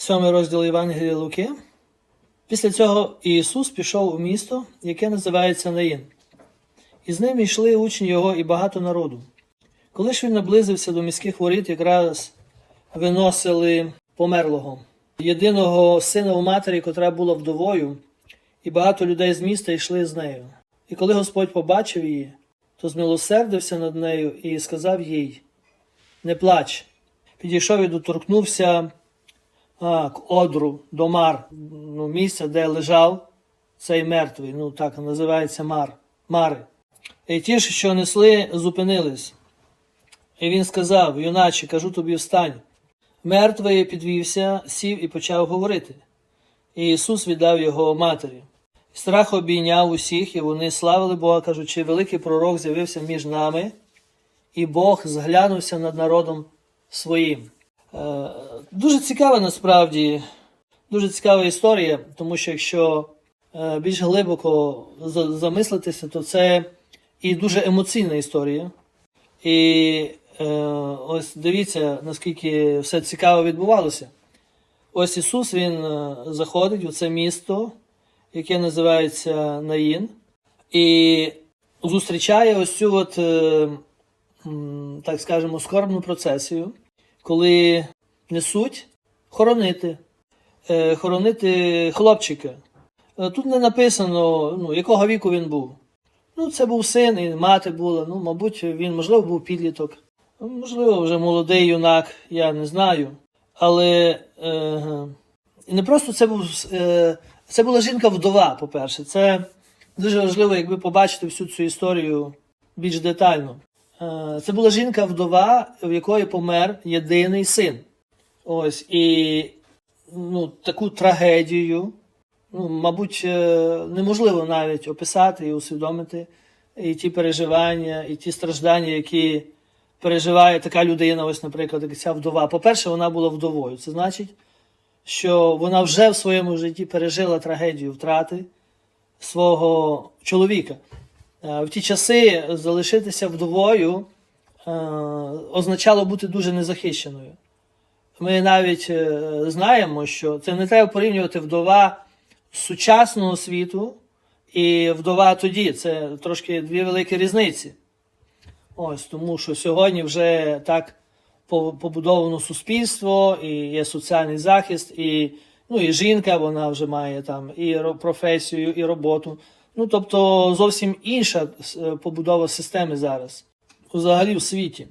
Сьомий розділ Євангелія Луки. Після цього Ісус пішов у місто, яке називається Наїн. І з ним йшли учні його і багато народу. Коли ж він наблизився до міських воріт, якраз виносили померлого, єдиного сина у матері, котра була вдовою, і багато людей з міста йшли з нею. І коли Господь побачив її, то змилосердився над нею і сказав їй: Не плач. Підійшов і доторкнувся к одру до мар, ну, місця, де лежав цей мертвий, ну так називається мар, мари. І ті що несли, зупинились. І він сказав: Юначе, кажу тобі, встань. Мертвий підвівся, сів і почав говорити. І Ісус віддав його матері. Страх обійняв усіх, і вони славили Бога, кажучи, великий пророк з'явився між нами, і Бог зглянувся над народом своїм. Дуже цікава насправді, дуже цікава історія, тому що якщо е, більш глибоко замислитися, то це і дуже емоційна історія. І е, ось дивіться, наскільки все цікаво відбувалося. Ось Ісус Він е, заходить у це місто, яке називається Наїн, і зустрічає ось цю от, е, так скажемо, скорбну процесію, коли несуть хоронити, е, хоронити хлопчика. Е, Тут не написано, ну, якого віку він був. Ну, це був син, і мати була. Ну, мабуть, він, можливо, був підліток. Можливо, вже молодий юнак, я не знаю. Але е, не просто це був е, це була жінка-вдова, по-перше. Це дуже важливо, якби побачити всю цю історію більш детально. Е, це була жінка-вдова, в якої помер єдиний син. Ось, і ну, таку трагедію, ну, мабуть, е, неможливо навіть описати і усвідомити і ті переживання, і ті страждання, які переживає така людина, ось, наприклад, ця вдова. По-перше, вона була вдовою. Це значить, що вона вже в своєму житті пережила трагедію втрати свого чоловіка. Е, В ті часи залишитися вдовою е, означало бути дуже незахищеною. Ми навіть е, знаємо, що це не треба порівнювати вдова сучасного світу і вдова тоді. Це трошки дві великі різниці. Ось тому, що сьогодні вже так побудовано суспільство, і є соціальний захист, і, ну, і жінка, вона вже має там і професію, і роботу. Ну, тобто зовсім інша е, побудова системи зараз, взагалі в світі.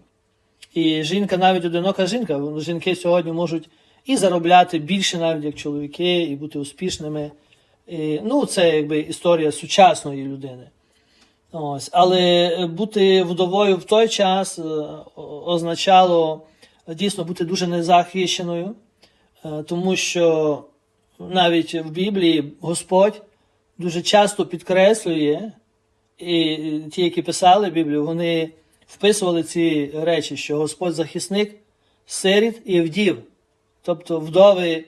І жінка, навіть одинока жінка, жінки сьогодні можуть і заробляти більше, навіть як чоловіки, і бути успішними. І, ну, це якби історія сучасної людини. Ось. Але бути вдовою в той час е, означало дійсно бути дуже незахищеною, е, тому що навіть в Біблії Господь дуже часто підкреслює, і ті, які писали Біблію, вони вписували ці речі, що Господь захисник сиріт і вдів. Тобто вдови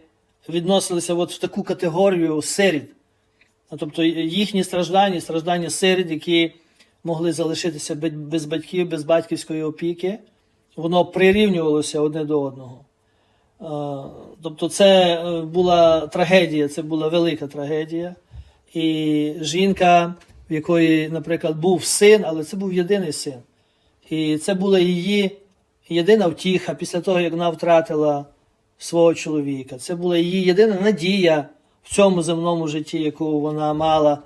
відносилися от в таку категорію сиріт. Тобто їхні страждання, страждання сиріт, які могли залишитися без батьків, без батьківської опіки, воно прирівнювалося одне до одного. Тобто це е, була трагедія, це була велика трагедія. І жінка, в якої, наприклад, був син, але це був єдиний син. І це була її єдина втіха після того, як вона втратила свого чоловіка. Це була її єдина надія в цьому земному житті, яку вона мала.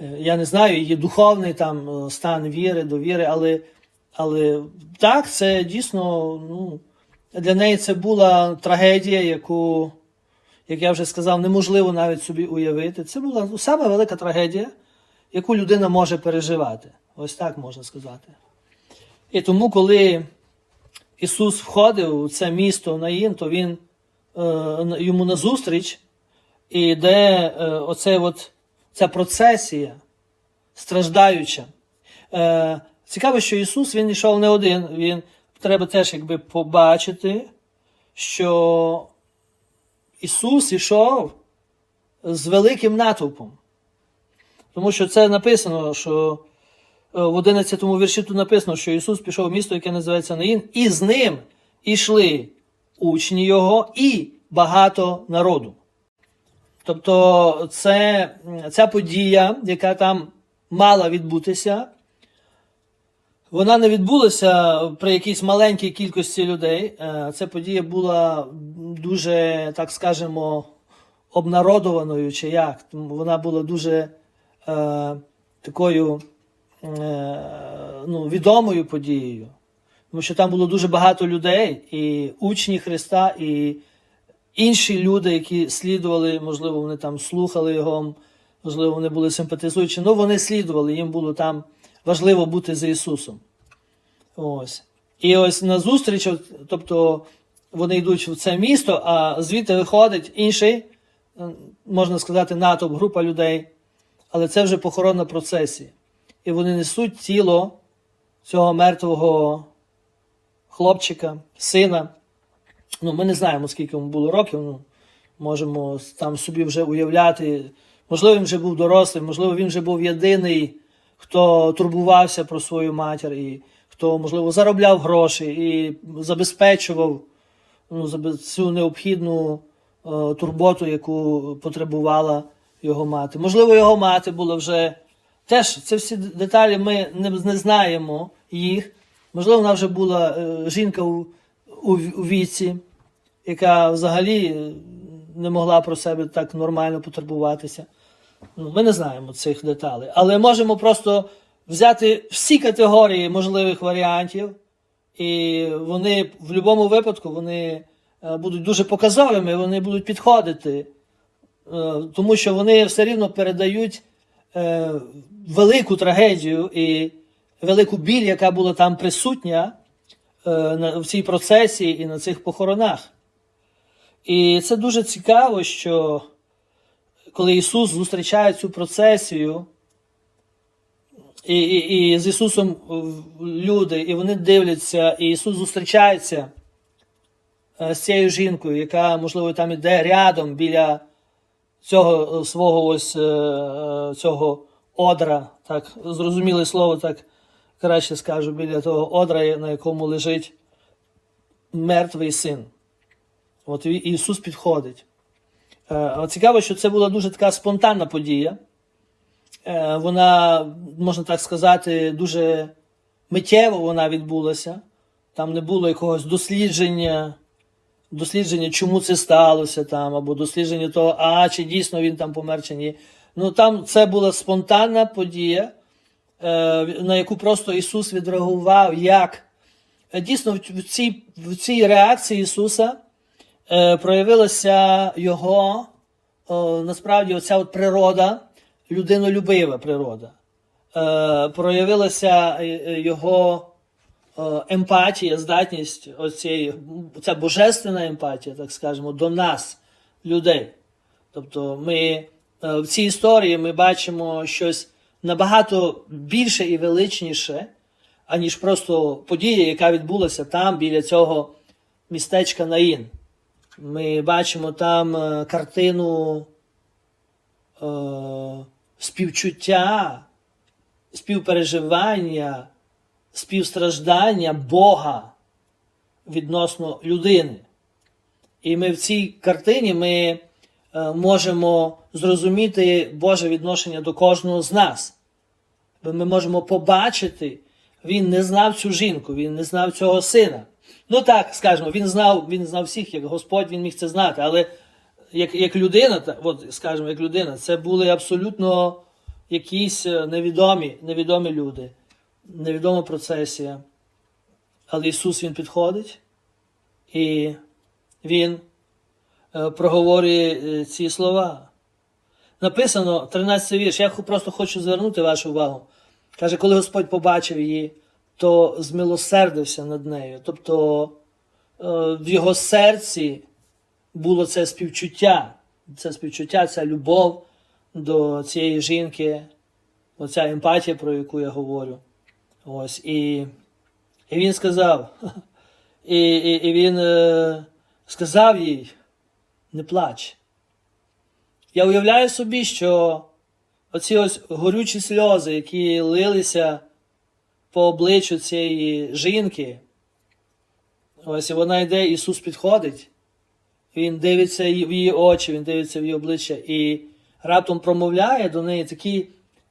Е, Я не знаю, її духовний там е, стан віри, довіри, але, але так, це дійсно ну, для неї це була трагедія, яку, як я вже сказав, неможливо навіть собі уявити. Це була саме велика трагедія, яку людина може переживати. Ось так можна сказати. І тому, коли Ісус входив у це місто Наїн, то Він е, йому назустріч і йде е, оце от, ця процесія страждаюча. Е, цікаво, що Ісус Він йшов не один. Він треба теж якби побачити, що Ісус йшов з великим натовпом. Тому що це написано, що в 11 вірші тут написано, що Ісус пішов в місто, яке називається Наїн, і з ним ішли учні Його і багато народу. Тобто, це, ця подія, яка там мала відбутися, вона не відбулася при якійсь маленькій кількості людей. Е, Ця подія була дуже, так скажемо, обнародованою, чи як. Вона була дуже е, такою е, ну, відомою подією. Тому що там було дуже багато людей, і учні Христа, і інші люди, які слідували, можливо, вони там слухали його, можливо, вони були симпатизуючі, ну вони слідували, їм було там важливо бути за Ісусом. Ось. І ось на зустріч, тобто вони йдуть в це місто, а звідти виходить інший, е, можна сказати, натовп, група людей, але це вже похоронна процесія. І вони несуть тіло цього мертвого хлопчика, сина. Ну, ми не знаємо, скільки йому було років. Ну, можемо там собі вже уявляти. Можливо, він вже був дорослий, можливо, він вже був єдиний, хто турбувався про свою матір, і хто, можливо, заробляв гроші і забезпечував ну, цю необхідну е, турботу, яку потребувала його мати. Можливо, його мати була вже теж це всі деталі ми не, не знаємо їх. Можливо, вона вже була е, жінка у, у, у віці, яка взагалі е, не могла про себе так нормально потурбуватися. Ну, ми не знаємо цих деталей, але можемо просто взяти всі категорії можливих варіантів, і вони в будь-якому випадку вони е, будуть дуже показовими, вони будуть підходити, е, тому що вони все рівно передають е, велику трагедію і велику біль, яка була там присутня е, в цій процесі і на цих похоронах. І це дуже цікаво, що коли Ісус зустрічає цю процесію, і, і, і з Ісусом люди, і вони дивляться, і Ісус зустрічається е, з цією жінкою, яка, можливо, там іде рядом біля цього е, свого ось е, е, цього одра, так, зрозуміле слово, так краще скажу, біля того одра, на якому лежить мертвий син. От Ісус підходить. Цікаво, що це була дуже така спонтанна подія. Вона, можна так сказати, дуже миттєво вона відбулася. Там не було якогось дослідження, дослідження, чому це сталося, там, або дослідження того, а чи дійсно він там помер, чи ні. Ну там це була спонтанна подія, е, на яку просто Ісус відреагував як. Е, Дійсно, в цій, в цій реакції Ісуса е, проявилася його насправді оця от природа, людинолюбива природа. Проявилася його емпатія, здатність, оцієї, ця божественна емпатія, так скажемо, до нас, людей. Тобто ми е, в цій історії ми бачимо щось набагато більше і величніше, аніж просто подія, яка відбулася там, біля цього містечка Наїн. Ми бачимо там е, картину е, співчуття, співпереживання, співстраждання Бога відносно людини. І ми в цій картині ми е, можемо зрозуміти Боже відношення до кожного з нас. Ми можемо побачити, він не знав цю жінку, він не знав цього сина. Ну так, скажімо, він знав, він знав всіх, як Господь він міг це знати, але як, як людина, от, скажімо, як людина, це були абсолютно якісь е, невідомі, невідомі люди, невідома процесія. Але Ісус Він підходить і Він е, проговорює е, ці слова. Написано 13 вірш. Я просто хочу звернути вашу увагу. Каже, коли Господь побачив її, то змилосердився над нею. Тобто е, в його серці було це співчуття, це співчуття, ця любов до цієї жінки, оця емпатія, про яку я говорю. Ось, і, і він сказав, і, і, і він е, сказав їй, не плач. Я уявляю собі, що оці ось горючі сльози, які лилися по обличчю цієї жінки, ось і вона йде, Ісус підходить він дивиться в її очі, він дивиться в її обличчя і раптом промовляє до неї такі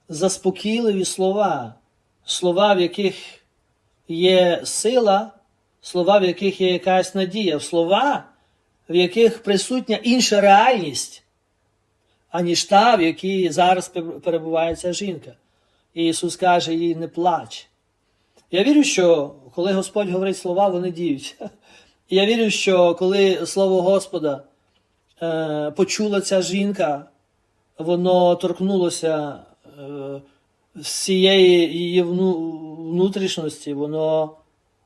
заспокійливі слова, слова, в яких є сила, слова, в яких є якась надія, слова, в яких присутня інша реальність, аніж та, в якій зараз перебуває ця жінка. І Ісус каже їй, не плач. Я вірю, що коли Господь говорить слова, вони діють. Я вірю, що коли слово Господа е, почула ця жінка, воно торкнулося е, всієї її вну- внутрішності, воно,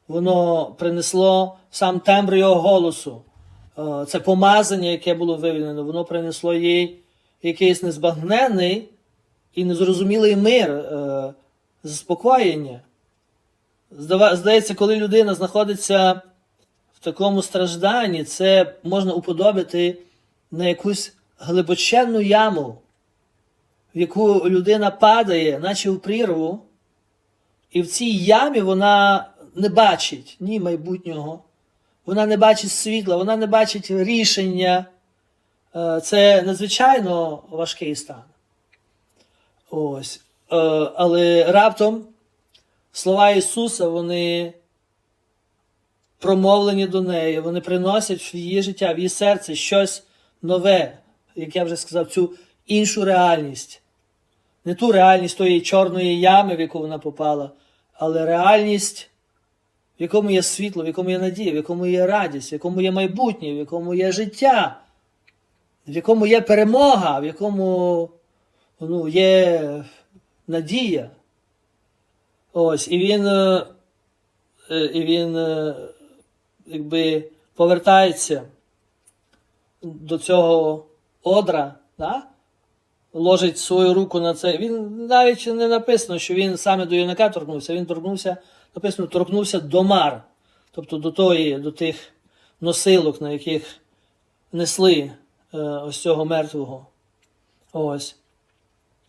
воно принесло сам тембр його голосу. Е, це помазання, яке було вивільнено, воно принесло їй якийсь незбагненний і незрозумілий мир, е, заспокоєння. Здається, коли людина знаходиться в такому стражданні, це можна уподобити на якусь глибоченну яму, в яку людина падає, наче в прірву, і в цій ямі вона не бачить ні майбутнього, вона не бачить світла, вона не бачить рішення. Е, Це надзвичайно важкий стан. Ось. Е, Але раптом слова Ісуса, вони промовлені до неї, вони приносять в її життя, в її серце щось нове, як я вже сказав, цю іншу реальність. Не ту реальність тої чорної ями, в яку вона попала, але реальність, в якому є світло, в якому є надія, в якому є радість, в якому є майбутнє, в якому є життя, в якому є перемога, в якому ну, є надія. Ось, і він, е, е, і він е, якби повертається до цього одра, да? Ложить свою руку на це. Він навіть не написано, що він саме до юнака торкнувся, він торкнувся, написано, торкнувся до мар, тобто до тої, до тих носилок, на яких несли е, ось цього мертвого. Ось.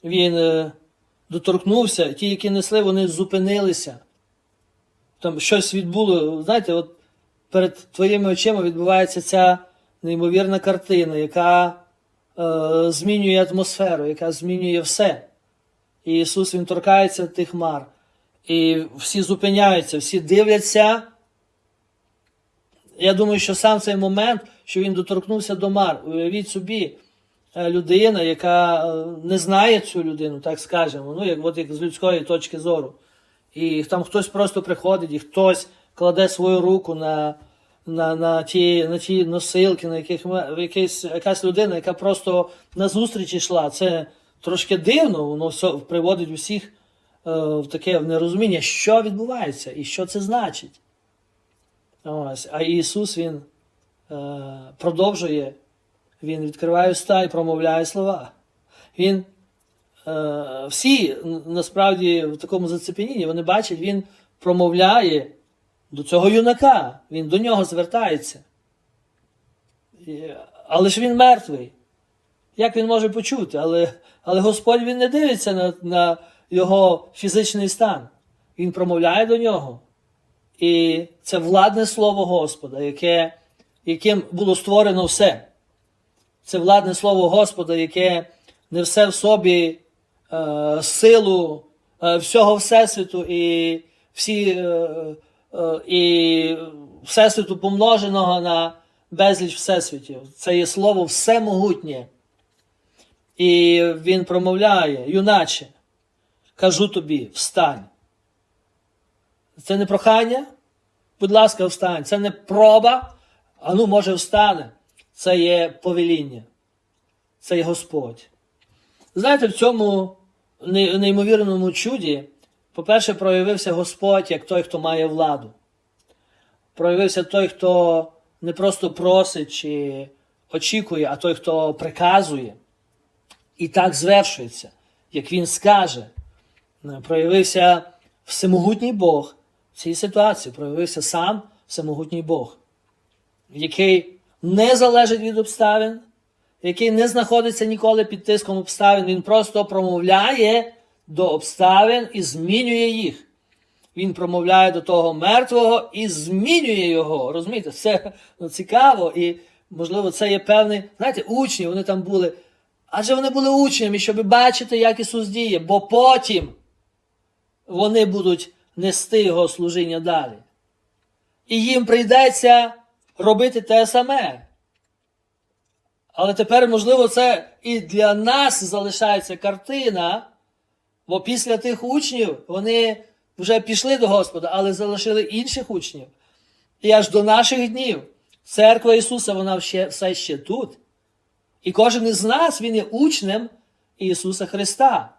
Він е, доторкнувся, ті, які несли, вони зупинилися. Там щось відбуло. Знаєте, от перед твоїми очима відбувається ця неймовірна картина, яка змінює атмосферу, яка змінює все. І Ісус Він торкається тих мар. І всі зупиняються, всі дивляться. Я думаю, що сам цей момент, що він доторкнувся до мар, уявіть собі, е, людина, яка е, не знає цю людину, так скажемо, ну, як, от, як з людської точки зору. І там хтось просто приходить, і хтось кладе свою руку на, на, на, ті, на ті носилки, на яких ми- якась, якась людина, яка просто на зустріч йшла. Це трошки дивно, воно все приводить усіх е, в таке в нерозуміння, що відбувається і що це значить. Ось. А Ісус Він е, продовжує, Він відкриває уста і промовляє слова. Він е, всі насправді в такому зацепенінні вони бачать, він промовляє до цього юнака, він до нього звертається. Але ж він мертвий. Як він може почути? Але, але Господь він не дивиться на, на його фізичний стан. Він промовляє до нього. І це владне слово Господа, яке, яким було створено все. Це владне слово Господа, яке несе в собі е, силу е, всього Всесвіту і, всі, е, і Всесвіту помноженого на безліч Всесвітів. Це є слово всемогутнє. І він промовляє, юначе, кажу тобі, встань. Це не прохання, будь ласка, встань. Це не проба, а ну, може, встане. Це є повеління. Це є Господь. Знаєте, в цьому неймовірному чуді, по-перше, проявився Господь як той, хто має владу. Проявився той, хто не просто просить чи очікує, а той, хто приказує. І так звершується, як він скаже. Проявився всемогутній Бог в цій ситуації, проявився сам всемогутній Бог, який не залежить від обставин, який не знаходиться ніколи під тиском обставин, він просто промовляє до обставин і змінює їх. Він промовляє до того мертвого і змінює його. Розумієте, це ну, цікаво. І Можливо, це є певний, знаєте, учні, вони там були. Адже вони були учнями, щоб бачити, як Ісус діє, бо потім вони будуть нести Його служіння далі. І їм прийдеться робити те саме. Але тепер, можливо, це і для нас залишається картина, бо після тих учнів вони вже пішли до Господа, але залишили інших учнів. І аж до наших днів церква Ісуса, вона ще, все ще тут. І кожен із нас, він є учнем Ісуса Христа.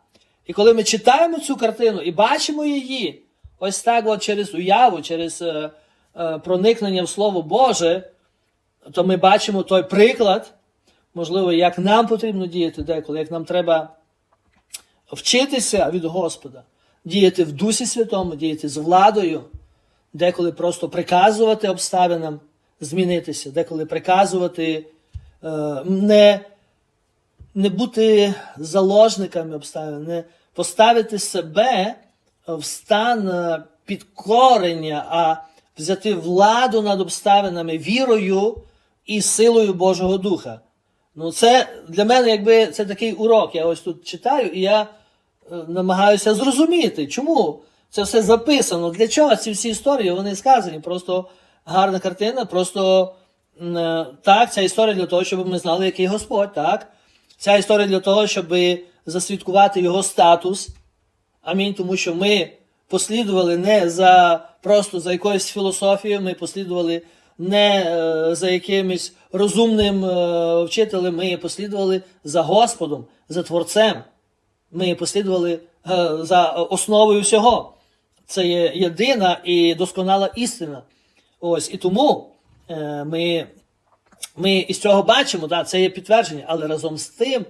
І коли ми читаємо цю картину і бачимо її, ось так от через уяву, через е, е, проникнення в Слово Боже, то ми бачимо той приклад, можливо, як нам потрібно діяти деколи, як нам треба вчитися від Господа, діяти в Дусі Святому, діяти з владою, деколи просто приказувати обставинам змінитися, деколи приказувати е, не, не бути заложниками обставин, не поставити себе в стан е, підкорення, а взяти владу над обставинами вірою і силою Божого Духа. Ну, це для мене, якби це такий урок. Я ось тут читаю, і я е, намагаюся зрозуміти, чому це все записано. Для чого ці всі історії вони сказані? Просто гарна картина, просто е, так, ця історія для того, щоб ми знали, який Господь, так? Ця історія для того, щоб засвідкувати його статус. Амінь, тому що ми послідували не за просто за якоюсь філософією, ми послідували не е, за якимось розумним е, вчителем, ми послідували за Господом, за Творцем. Ми послідували е, за основою всього. Це є єдина і досконала істина. Ось і тому ми, ми із цього бачимо, да, це є підтвердження, але разом з тим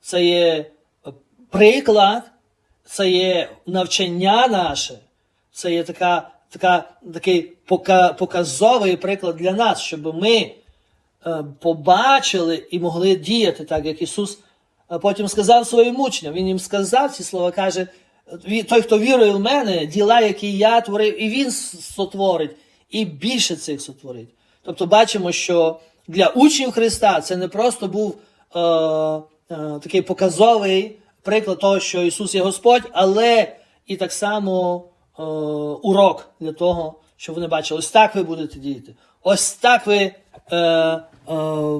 це є приклад, це є навчання наше, це є така, така, такий пока, показовий приклад для нас, щоб ми е, побачили і могли діяти так, як Ісус е, потім сказав своїм учням. Він їм сказав ці слова, каже, той, хто вірує в мене, діла, які я творив, і він сотворить, і більше цих сотворить. Тобто бачимо, що для учнів Христа це не просто був е, е, такий показовий приклад того, що Ісус є Господь, але і так само урок для того, щоб вони бачили, ось так ви будете діяти. Ось так ви е, е,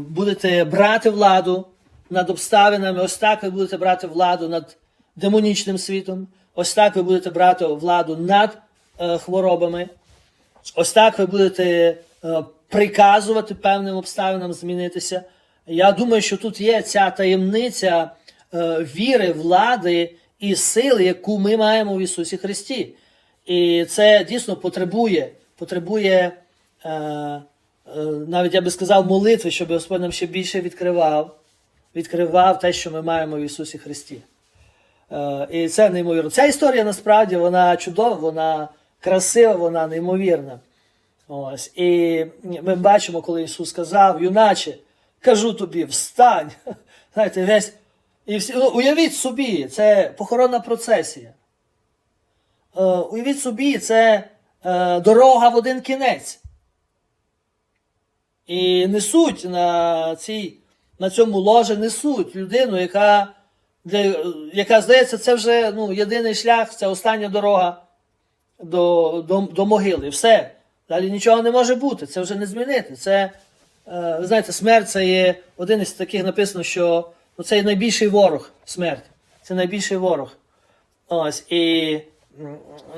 будете брати владу над обставинами, ось так ви будете брати владу над демонічним світом, ось так ви будете брати владу над е, хворобами. Ось так ви будете е, приказувати певним обставинам змінитися. Я думаю, що тут є ця таємниця е, віри, влади і сили, яку ми маємо в Ісусі Христі. І це дійсно потребує, потребує, е, е, навіть я би сказав, молитви, щоб Господь нам ще більше відкривав, відкривав те, що ми маємо в Ісусі Христі. Е, І це неймовірно. Ця історія насправді вона чудова, вона красива, вона неймовірна. Ось. І ми бачимо, коли Ісус сказав, юначе, кажу тобі, встань. Знаєте, весь. І всі, ну, уявіть собі, це похоронна процесія. Е, уявіть собі, це е, дорога в один кінець. І несуть на, цій, на цьому ложі несуть людину, яка, для, яка здається, це вже ну, єдиний шлях, це остання дорога до, до, до могили. Все. Далі нічого не може бути, це вже не змінити. Це, е, ви знаєте, смерть це є один із таких написано, що ну, це є найбільший ворог смерть. Це найбільший ворог. Ось, і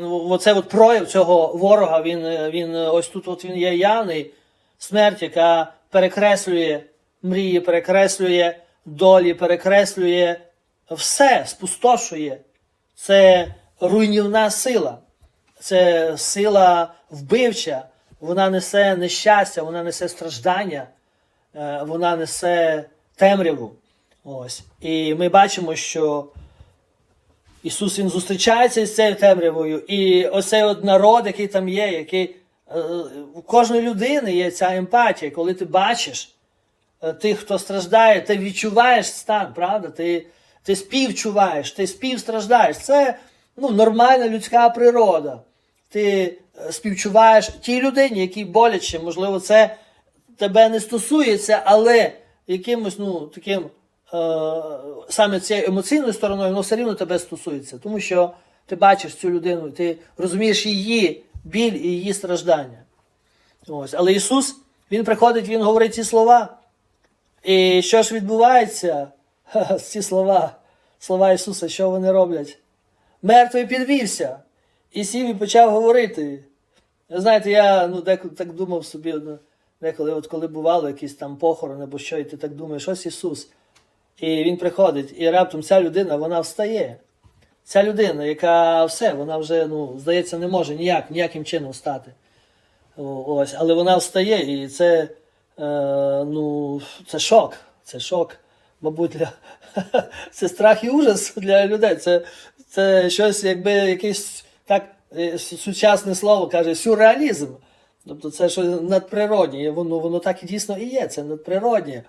оце от прояв цього ворога, він, е, він е, ось тут от він є явний. Смерть, яка перекреслює мрії, перекреслює долі, перекреслює все, спустошує. Це руйнівна сила. Це сила вбивча, вона несе нещастя, вона несе страждання, е, вона несе темряву. Ось. І ми бачимо, що Ісус Він зустрічається з цією темрявою, і оцей от народ, який там є, який е, у кожної людини є ця емпатія, коли ти бачиш е, тих, хто страждає, ти відчуваєш стан, правда? Ти, ти співчуваєш, ти співстраждаєш. Це ну, нормальна людська природа. Ти е, співчуваєш тій людині, якій боляче, можливо, це тебе не стосується, але якимось, ну, таким саме цією емоційною стороною, воно все рівно тебе стосується. Тому що ти бачиш цю людину, ти розумієш її біль і її страждання. Ось. Але Ісус, Він приходить, Він говорить ці слова. І що ж відбувається? Ці слова, слова Ісуса, що вони роблять? Мертвий підвівся і сів і почав говорити. Знаєте, я ну, деколи так думав собі, ну, деколи, от коли бувало якісь там похорони або що, і ти так думаєш, ось Ісус. І Він приходить, і раптом ця людина, вона встає. Ця людина, яка все, вона вже, ну, здається, не може ніяк, ніяким чином стати. Ось, але вона встає, і це, е, ну, це шок. Це шок, мабуть, для це страх і ужас для людей. Це, це щось, якби якесь так е, сучасне слово каже, сюрреалізм. Тобто це щось надприроднє. Воно, воно так і дійсно і є, це надприроднє.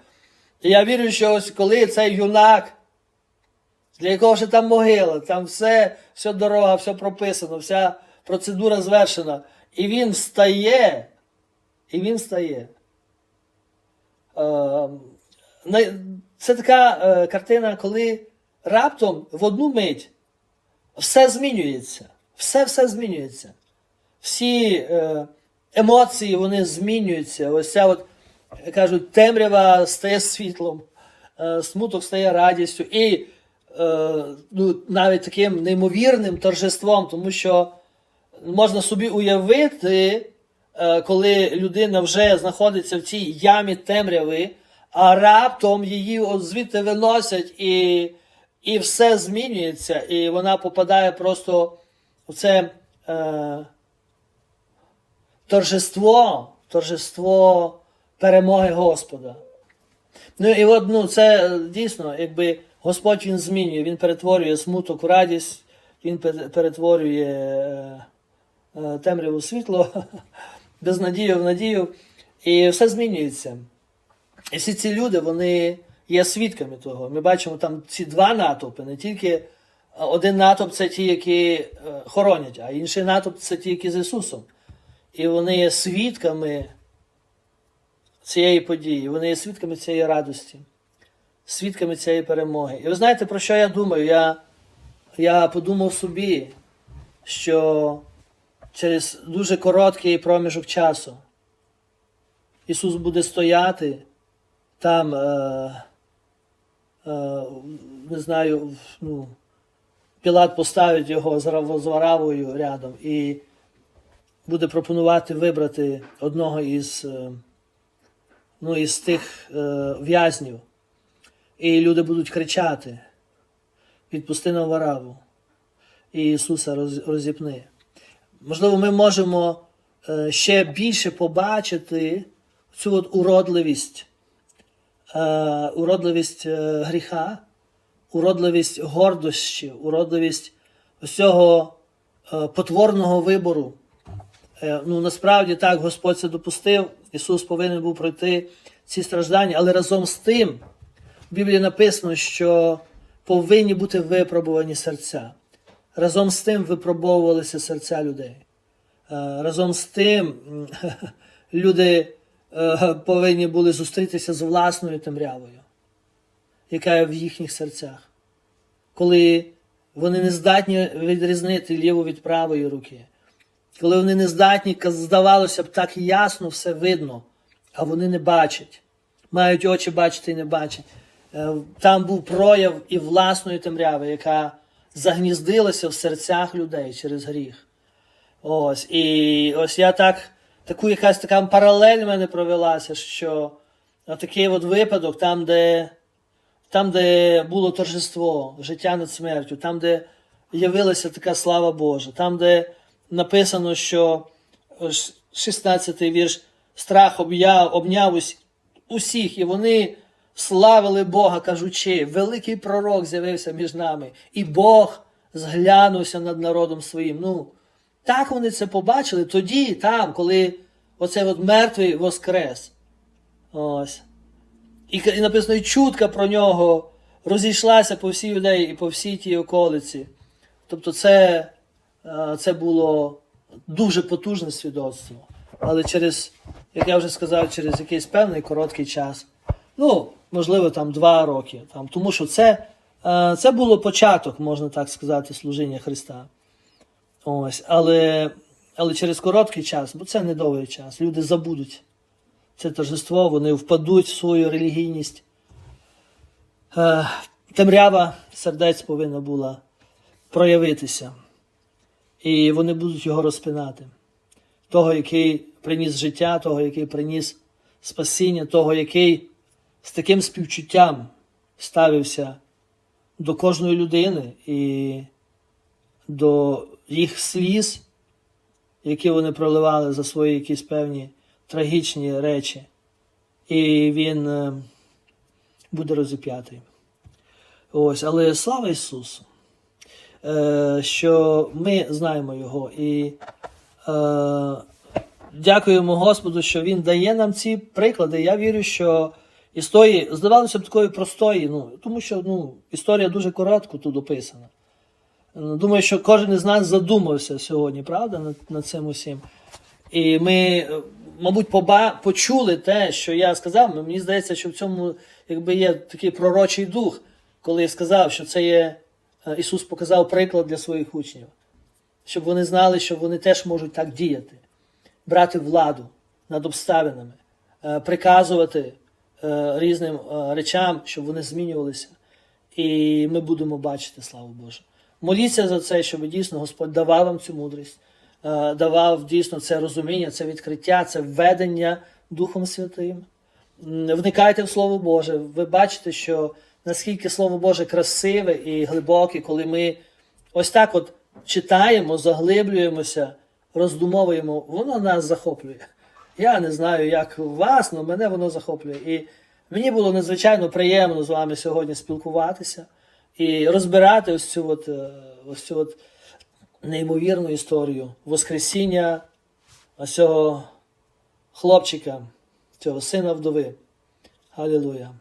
І я вірю, що ось коли цей юнак, для якого ще там могила, там все, все дорога, все прописано, вся процедура звершена. І він встає, і він встає. Е, Це така е, картина, коли раптом в одну мить все змінюється. Все все змінюється. Всі е, емоції вони змінюються. Ось ця от, кажуть, темрява стає світлом, е, смуток стає радістю. І е, ну, навіть таким неймовірним торжеством, тому що можна собі уявити, е, коли людина вже знаходиться в цій ямі темряви, а раптом її от звідти виносять, і, і все змінюється, і вона попадає просто в це е, торжество, торжество перемоги Господа. Ну і от, ну, це е, дійсно, якби Господь Він змінює, Він перетворює смуток в радість, Він перетворює е, е, темряву світло, безнадію в надію, і все змінюється. І всі ці люди, вони є свідками того. Ми бачимо там ці два натовпи, не тільки е, один натовп це ті, які е, хоронять, а інший натовп це ті, які з Ісусом. І вони є свідками цієї події, вони є свідками цієї радості, свідками цієї перемоги. І ви знаєте, про що я думаю? Я, я подумав собі, що через дуже короткий проміжок часу Ісус буде стояти там, е, е, не знаю, ну, Пілат поставить його з Варавою рядом і буде пропонувати вибрати одного із, е, ну, із тих е, в'язнів. І люди будуть кричати: відпусти нам Вараву. І Ісуса роз- розіпни. Можливо, ми можемо е, ще більше побачити цю от уродливість, е, уродливість е, гріха, уродливість гордощі, уродливість усього е, потворного вибору. Е, Ну, насправді так, Господь це допустив. Ісус повинен був пройти ці страждання, але разом з тим в Біблії написано, що повинні бути випробувані серця. Разом з тим випробовувалися серця людей. Е, Разом з тим люди е, повинні були зустрітися з власною темрявою, яка є в їхніх серцях. Коли вони не здатні відрізнити ліву від правої руки, коли вони не здатні, здавалося б, так ясно все видно, а вони не бачать, мають очі бачити і не бачать. Е, Там був прояв і власної темряви, яка загніздилася в серцях людей через гріх. Ось, і ось я так, таку якась така паралель в мене провелася, що такий от випадок, там, де, там, де було торжество, життя над смертю, там, де явилася така слава Божа, там, де написано, що 16-й вірш, страх обняв усіх, і вони славили Бога, кажучи, великий пророк з'явився між нами, і Бог зглянувся над народом своїм. Ну, так вони це побачили тоді, там, коли оцей от мертвий воскрес. Ось. І, і написано, і чутка про нього розійшлася по всій юдеї і по всій тій околиці. Тобто це, е, це було дуже потужне свідоцтво. але через, як я вже сказав, через якийсь певний короткий час. Ну, можливо, там два роки. Там, тому що це, е, це було початок, можна так сказати, служіння Христа. Ось, але, але через короткий час, бо це недовгий час, люди забудуть це торжество, вони впадуть в свою релігійність. Е, темрява сердець повинна була проявитися. І вони будуть його розпинати. Того, який приніс життя, того, який приніс спасіння, того, який з таким співчуттям ставився до кожної людини і до їх сліз, які вони проливали за свої якісь певні трагічні речі. І він е, буде розіп'ятий. Ось, але слава Ісусу, що ми знаємо Його і е, дякуємо Господу, що Він дає нам ці приклади. Я вірю, що історії здавалося б такої простої, ну, тому що ну, історія дуже коротко тут описана. Думаю, що кожен із нас задумався сьогодні, правда, над, над цим усім. І ми, е, мабуть, поба, почули те, що я сказав. Мені здається, що в цьому якби є такий пророчий дух, коли я сказав, що це є е, Ісус показав приклад для своїх учнів, щоб вони знали, що вони теж можуть так діяти, брати владу над обставинами, е, приказувати е, різним е, речам, щоб вони змінювалися. І ми будемо бачити, славу Божу. Моліться за це, щоб дійсно Господь давав вам цю мудрість, е, давав дійсно це розуміння, це відкриття, це введення Духом Святим. Вникайте в Слово Боже. Ви бачите, що наскільки Слово Боже красиве і глибоке, коли ми ось так от читаємо, заглиблюємося, роздумовуємо, воно нас захоплює. Я не знаю, як вас, але мене воно захоплює. І мені було надзвичайно приємно з вами сьогодні спілкуватися і розбирати ось цю от, е, ось цю от неймовірну історію Воскресіння ось цього хлопчика, цього сина вдови. Халілуя.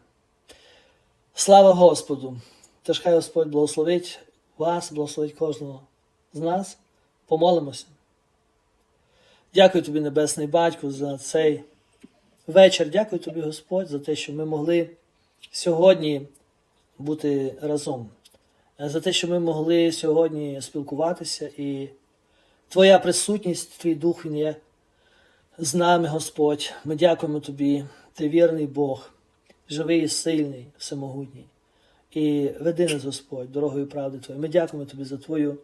Слава Господу! Тож хай Господь благословить вас, благословить кожного з нас. Помолимося. Дякую тобі, Небесний Батько, за цей вечір. Дякую тобі, Господь, за те, що ми могли сьогодні бути разом. За те, що ми могли сьогодні спілкуватися, і Твоя присутність, Твій Дух Він є з нами, Господь. Ми дякуємо Тобі, Ти вірний Бог, живий і сильний, всемогутній. І веди нас, Господь, дорогою правди Твоєї. Ми дякуємо Тобі за Твою,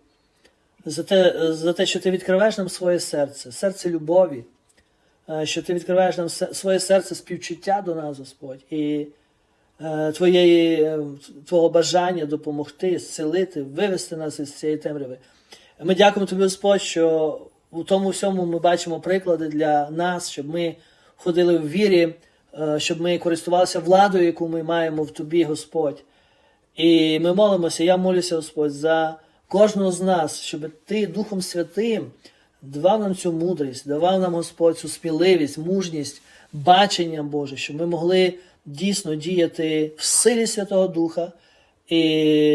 за те, за те, що Ти відкриваєш нам своє серце, серце любові, е, що Ти відкриваєш нам своє серце співчуття до нас, Господь, і е, твоєї, е, Твого бажання допомогти, зцілити, вивести нас із цієї темряви. Ми дякуємо Тобі, Господь, що у тому всьому ми бачимо приклади для нас, щоб ми ходили в вірі, щоб ми користувалися владою, яку ми маємо в Тобі, Господь. І ми молимося, я молюся, Господь, за кожного з нас, щоб Ти Духом Святим давав нам цю мудрість, давав нам Господь цю сміливість, мужність, бачення Боже, щоб ми могли дійсно діяти в силі Святого Духа і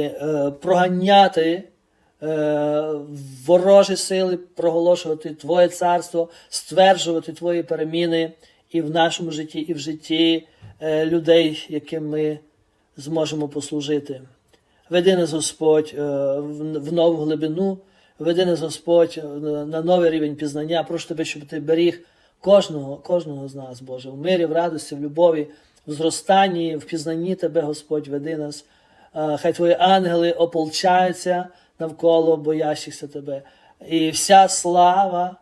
е, проганяти е, ворожі сили, проголошувати Твоє царство, стверджувати Твої переміни і в нашому житті, і в житті е, людей, яким ми зможемо послужити. Веди нас, Господь, е, в нову глибину, веди нас, Господь, е, на новий рівень пізнання. Прошу тебе, щоб ти беріг кожного, кожного з нас, Боже, в мирі, в радості, в любові, в зростанні, в пізнанні Тебе, Господь, веди нас. Хай Твої ангели ополчаються навколо боящихся Тебе. І вся слава,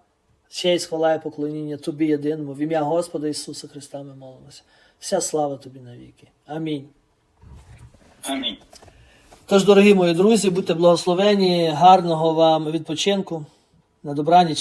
честь, хвала і поклоніння Тобі єдиному. В ім'я Господа Ісуса Христа ми молимося. Вся слава Тобі навіки. Амінь. Амінь. Тож, дорогі мої друзі, будьте благословені, гарного вам відпочинку. На добраніч.